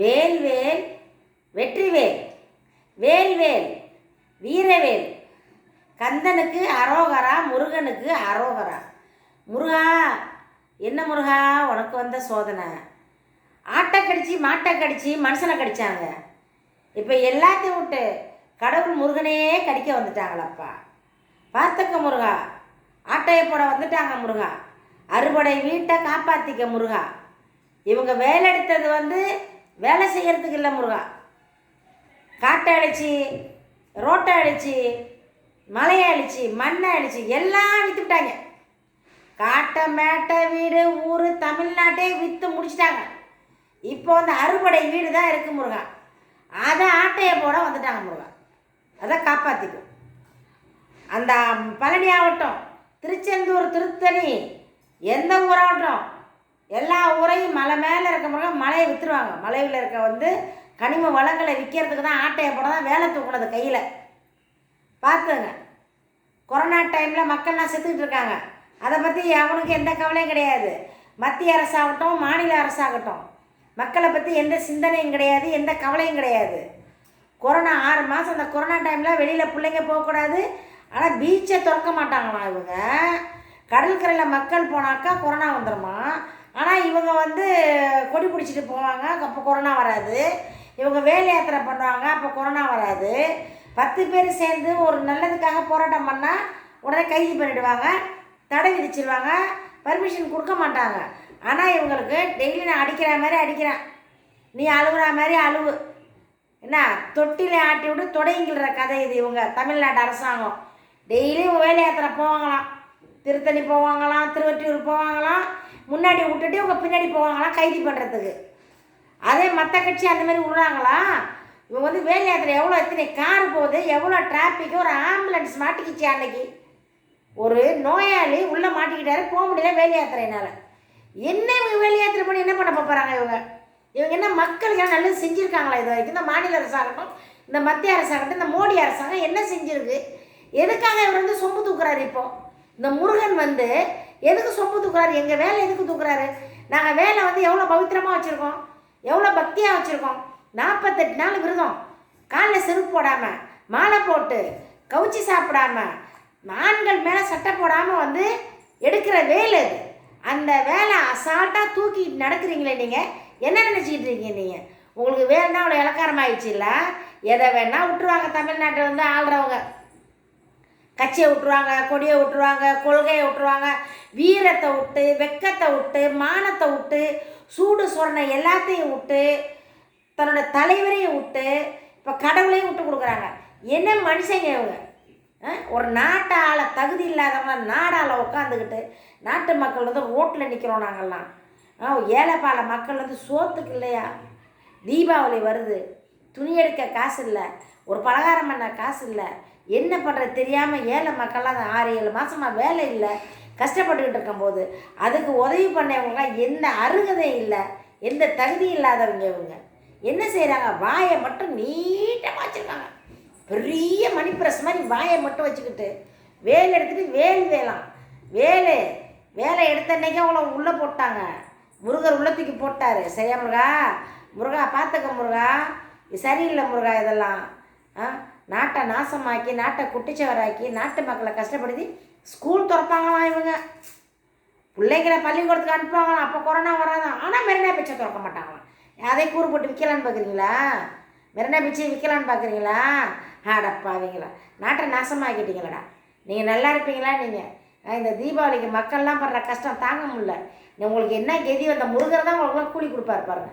வேல்வேல் வெற்றிவேல் வேல்வேல் வீரவேல் கந்தனுக்கு அரோகரா முருகனுக்கு அரோகரா. முருகா என்ன முருகா உனக்கு வந்த சோதனை. ஆட்டை கடிச்சு மாட்டை கடிச்சு மனுஷனை கடிச்சாங்க. இப்போ எல்லாத்தையும் விட்டு கடவுள் முருகனே கடிக்க வந்துட்டாங்களப்பா. பார்த்துக்க முருகா. ஆட்டையை போட வந்துட்டாங்க முருகா. அறுபடை வீட்டை காப்பாற்றிக்க முருகா. இவங்க வேலை எடுத்தது வந்து வேலை செய்கிறதுக்கு இல்லை முருகா. காட்டை அழிச்சு ரோட்டை அழிச்சு மலையை அழிச்சு மண்ணை அழிச்சு எல்லாம் விற்றுட்டாங்க காட்டை மேட்டை வீடு ஊர் தமிழ்நாட்டே விற்று முடிச்சிட்டாங்க. இப்போ வந்து அறுபடை வீடு தான் இருக்குது முருகா. அதை ஆட்டையை போட வந்துட்டாங்க முருகா. அதை காப்பாற்றிக்கும் அந்த பழனி ஆகட்டும் திருச்செந்தூர் திருத்தணி எந்த ஊராகட்டும் எல்லா ஊரையும் மலை மேலே இருக்க முருகா மலையை விற்றுருவாங்க மலையில் இருக்க வந்து கனிம வளங்களை விற்கிறதுக்கு தான் ஆட்டையை போட தான் வேலை தூக்குனது கையில். பார்த்துங்க கொரோனா டைமில் மக்கள்லாம் செத்துக்கிட்டு இருக்காங்க. அதை பற்றி அவனுக்கு எந்த கவலையும் கிடையாது. மத்திய அரசாகட்டும் மாநில அரசாகட்டும் மக்களை பற்றி எந்த சிந்தனையும் கிடையாது எந்த கவலையும் கிடையாது. கொரோனா ஆறு மாதம் அந்த கொரோனா டைமில் வெளியில் பிள்ளைங்க போகக்கூடாது. ஆனால் பீச்சை திறக்க மாட்டாங்களாம் இவங்க. கடற்கரையில் மக்கள் போனாக்கா கொரோனா வந்துடுமா ஆனால் இவங்க வந்து கொடி பிடிச்சிட்டு போவாங்க. அப்போ கொரோனா வராது. இவங்க வேலை யாத்திரை பண்ணுவாங்க. அப்போ கொரோனா வராது. பத்து பேர் சேர்ந்து ஒரு நல்லதுக்காக போராட்டம் பண்ணால் உடனே கைது பண்ணிடுவாங்க. தடை விதிச்சிருவாங்க. பர்மிஷன் கொடுக்க மாட்டாங்க. ஆனால் இவங்களுக்கு டெய்லி நான் அடிக்கிற மாதிரி அடிக்கிறேன். நீ அழுகுற மாதிரி அழுவு என்ன? தொட்டில ஆட்டி விட்டு தொடைங்கிற கதை இது இவங்க. தமிழ்நாட்டு அரசாங்கம். டெய்லியும் வேலை யாத்திரை போவாங்களாம். திருத்தணி போவாங்களாம் திருவற்றியூர் போவாங்களாம் முன்னாடி விட்டுட்டு இவங்க பின்னாடி போவாங்களாம் கைது பண்ணுறதுக்கு அதே மற்ற கட்சி அந்த மாதிரி விடுறாங்களா? இவங்க வந்து வேலை யாத்திரை எவ்வளோ எத்தனை கார் போகுது எவ்வளோ டிராஃபிக் ஒரு ஆம்புலன்ஸ் மாட்டிக்கிச்சு அன்னைக்கு. ஒரு நோயாளி உள்ளே மாட்டிக்கிட்டாரு போக முடியல வேலை யாத்திரையினால. என்ன இவங்க வேலை யாத்திரை பண்ணி என்ன பண்ண போகிறாங்க இவங்க? இவங்க என்ன மக்களுக்கு நல்லது செஞ்சுருக்காங்களா இது வரைக்கும்? இந்த மாநில அரசாகட்டும் இந்த மத்திய அரசாகட்டும் இந்த மோடி அரசாங்கம் என்ன செஞ்சுருக்கு? எதுக்காக இவர் வந்து சொம்பு தூக்குறாரு இப்போது இந்த முருகன் வந்து எதுக்கு சொம்பு தூக்குறாரு? எங்கள் வேலை எதுக்கு தூக்குறாரு? நாங்கள் வேலை வந்து எவ்வளோ பவித்திரமாக வச்சுருக்கோம்? எவ்வளோ பக்தியாக வச்சுருக்கோம்? நாற்பத்தெட்டு நாள் விரதம். காலில் செருப்பு போடாமல் மாலை போட்டு கவுச்சி சாப்பிடாம ஆண்கள் மேலே சட்டை போடாமல் வந்து எடுக்கிற வேலை அது. அந்த வேலை அசால்ட்டாக தூக்கி நடக்கிறீங்களே நீங்கள் என்ன நினச்சிக்கிட்டு இருக்கீங்க நீங்கள் உங்களுக்கு வேணுன்னா அவ்வளோ இலக்காரமாயிடுச்சு இல்லை? எதை வேணால் விட்டுருவாங்க. தமிழ்நாட்டில் வந்து ஆள்றவங்க. கட்சியை விட்டுருவாங்க கொடியை விட்டுருவாங்க கொள்கையை விட்டுருவாங்க வீரத்தை விட்டு வெக்கத்தை விட்டு மானத்தை விட்டு சூடு சொரணை எல்லாத்தையும் விட்டு தன்னோட தலைவரையும் விட்டு இப்போ கடவுளையும் விட்டு கொடுக்குறாங்க. என்ன மனுஷங்க இவங்க? ஆ? ஒரு நாட்டால் தகுதி இல்லாதவங்க நாடால் உட்காந்துக்கிட்டு நாட்டு மக்கள் வந்து ரோட்டில் நிற்கிறோம் நாங்கள்லாம் ஆ ஏழைப்பால மக்கள் வந்து சோத்துக்கு இல்லையா? தீபாவளி வருது. துணி எடுக்க காசு இல்லை. ஒரு பலகாரம் பண்ண காசு இல்லை. என்ன பண்ணுறது தெரியாமல் ஏழை மக்கள்லாம் அந்த ஆறு ஏழு மாதமாக வேலை இல்லை கஷ்டப்பட்டுக்கிட்டு இருக்கும்போது அதுக்கு உதவி பண்ணவங்களாம் எந்த அருகதை இல்லை எந்த தகுதி இல்லாதவங்க இவங்க. என்ன செய்கிறாங்க வாயை மட்டும் நீட்டமாக வச்சுருக்காங்க. பெரிய மணி மாதிரி வாயை மட்டும் வச்சுக்கிட்டு வேலை எடுத்துகிட்டு வேல் வேலாம். வேலை வேலை எடுத்த அன்னைக்கு அவங்கள உள்ளே போட்டாங்க. முருகர் உள்ள தூக்கி போட்டார். சரியா முருகா? முருகா பார்த்துக்க முருகா. சரியில்லை முருகா இதெல்லாம். ஆ? நாட்டை நாசமாக்கி நாட்டை குட்டிச்சவராக்கி நாட்டு மக்களை கஷ்டப்படுத்தி ஸ்கூல் திறப்பாங்களாம் இவங்க? பிள்ளைங்களை பள்ளிக்கூடத்துக்கு அனுப்புவாங்களாம் அப்போ கொரோனா வராதான் ஆனால் மெரினா பீச்சை திறக்க மாட்டாங்களாம். அதை கூறு போட்டு விற்கலான்னு பார்க்குறீங்களா மெரினா பீச்சை விற்கலான்னு பார்க்குறீங்களா ஆடப்பாவீங்களா நாட்டை நாசமாக்கிட்டீங்களடா. நீங்கள் நல்லா இருப்பீங்களா நீங்கள் இந்த தீபாவளிக்கு மக்கள்லாம் படுற கஷ்டம் தாங்க முடியல. உங்களுக்கு என்ன கெதி வந்த முருகர் தான் உங்களுக்குலாம் கூலி கொடுப்பாரு பாருங்க.